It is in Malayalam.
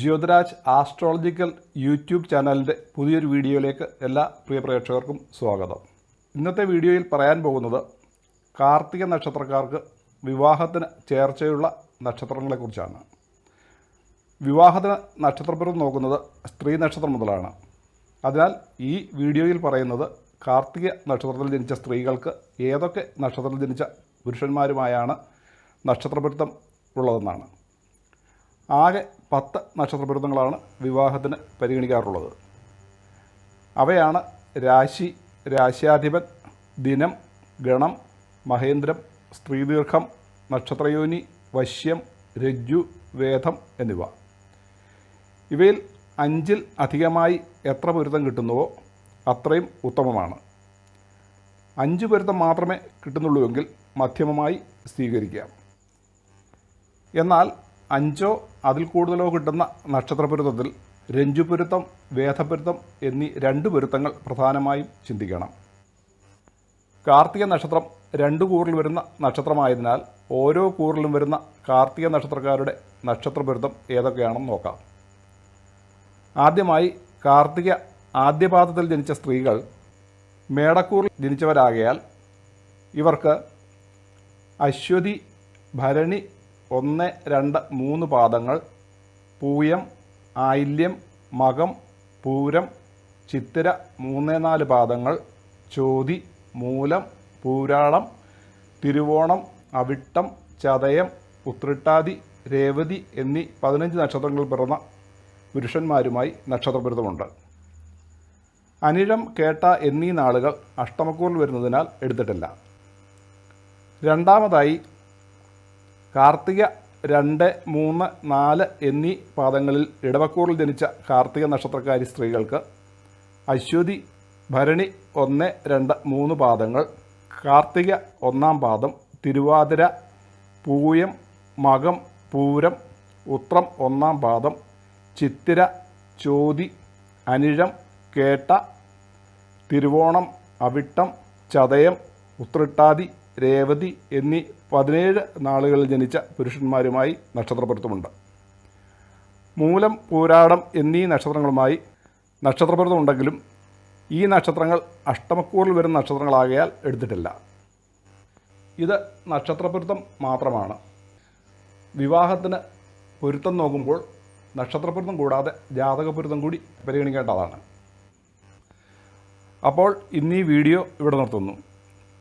ജ്യോതിരാജ് ആസ്ട്രോളജിക്കൽ യൂട്യൂബ് ചാനലിന്റെ പുതിയൊരു വീഡിയോയിലേക്ക് എല്ലാ പ്രിയ പ്രേക്ഷകർക്കും സ്വാഗതം. ഇന്നത്തെ വീഡിയോയിൽ പറയാൻ പോകുന്നത് കാർത്തിക നക്ഷത്രക്കാർക്ക് വിവാഹത്തിന് ചേർച്ചയുള്ള നക്ഷത്രങ്ങളെക്കുറിച്ചാണ്. വിവാഹത്തിന് നക്ഷത്രപുരം നോക്കുന്നത് സ്ത്രീ നക്ഷത്രം മുതലാണ്. അതിനാൽ ഈ വീഡിയോയിൽ പറയുന്നത് കാർത്തിക നക്ഷത്രത്തിൽ ജനിച്ച സ്ത്രീകൾക്ക് ഏതൊക്കെ നക്ഷത്രത്തിൽ ജനിച്ച പുരുഷന്മാരുമായാണ് നക്ഷത്രപുരുത്തം ഉള്ളതെന്നാണ്. ആകെ പത്ത് നക്ഷത്രപൊരുത്തങ്ങളാണ് വിവാഹത്തിന് പരിഗണിക്കാറുള്ളത്. അവയാണ് രാശി രാശ്യാധിപൻ ദിനം ഗണം മഹേന്ദ്രം സ്ത്രീദീർഘം നക്ഷത്രയോനി വശ്യം രജ്ജു വേദം എന്നിവ. ഇവയിൽ അഞ്ചിൽ അധികമായി എത്ര പൊരുത്തം കിട്ടുന്നുവോ അത്രയും ഉത്തമമാണ്. അഞ്ച് പൊരുത്തം മാത്രമേ കിട്ടുന്നുള്ളൂവെങ്കിൽ മധ്യമമായി സ്വീകരിക്കാം. എന്നാൽ അഞ്ചോ അതിൽ കൂടുതലോ കിട്ടുന്ന നക്ഷത്രപൊരുത്തത്തിൽ രഞ്ജുപൊരുത്തം വേദപൊരുത്തം എന്നീ രണ്ട് പൊരുത്തങ്ങൾ പ്രധാനമായും ചിന്തിക്കണം. കാർത്തിക നക്ഷത്രം രണ്ട് കൂറിൽ വരുന്ന നക്ഷത്രമായതിനാൽ ഓരോ കൂറിലും വരുന്ന കാർത്തിക നക്ഷത്രക്കാരുടെ നക്ഷത്രപൊരുത്തം ഏതൊക്കെയാണെന്ന് നോക്കാം. ആദ്യമായി കാർത്തിക ആദ്യപാദത്തിൽ ജനിച്ച സ്ത്രീകൾ മേടക്കൂറിൽ ജനിച്ചവരാകയാൽ ഇവർക്ക് അശ്വതി ഭരണി ഒന്ന് രണ്ട് മൂന്ന് പാദങ്ങൾ. പൂയം ആയില്യം മകം പൂരം ചിത്തിര മൂന്ന് നാല് പാദങ്ങൾ. ചോതി മൂലം പൂരാളം തിരുവോണം അവിട്ടം ചതയം ഉത്രിട്ടാതി രേവതി എന്നീ പതിനഞ്ച് നക്ഷത്രങ്ങളിൽ പിറന്ന പുരുഷന്മാരുമായി നക്ഷത്രബിരുദമുണ്ട്. അനിഴം കേട്ട എന്നീ നാളുകൾ അഷ്ടമക്കൂറിൽ വരുന്നതിനാൽ എടുത്തിട്ടില്ല. രണ്ടാമതായി കാർത്തിക രണ്ട് മൂന്ന് നാല് എന്നീ പാദങ്ങളിൽ ഇടവക്കൂറിൽ ജനിച്ച കാർത്തിക നക്ഷത്രക്കാരി സ്ത്രീകൾക്ക് അശ്വതി ഭരണി ഒന്ന് രണ്ട് മൂന്ന് പാദങ്ങൾ കാർത്തിക ഒന്നാം പാദം തിരുവാതിര പൂയം മകം പൂരം ഉത്രം ഒന്നാം പാദം ചിത്തിര ചോതി അനിഴം കേട്ട തിരുവോണം അവിട്ടം ചതയം ഉത്രിട്ടാതി രേവതി എന്നീ പതിനേഴ് നാളുകളിൽ ജനിച്ച പുരുഷന്മാരുമായി നക്ഷത്രപ്പൊരുത്തമുണ്ട് മൂലം പൂരാടം എന്നീ നക്ഷത്രങ്ങളുമായി നക്ഷത്രപ്പൊരുത്തമുണ്ടെങ്കിലും ഈ നക്ഷത്രങ്ങൾ അഷ്ടമക്കൂറിൽ വരുന്ന നക്ഷത്രങ്ങളാകയാൽ എടുത്തിട്ടില്ല. ഇത് നക്ഷത്രപ്പൊരുത്തം മാത്രമാണ്. വിവാഹത്തിന് പൊരുത്തം നോക്കുമ്പോൾ നക്ഷത്രപ്പൊരുത്തം കൂടാതെ ജാതകപൊരുത്തം കൂടി പരിഗണിക്കേണ്ടതാണ്. അപ്പോൾ ഇന്നീ വീഡിയോ ഇവിടെ നിർത്തുന്നു.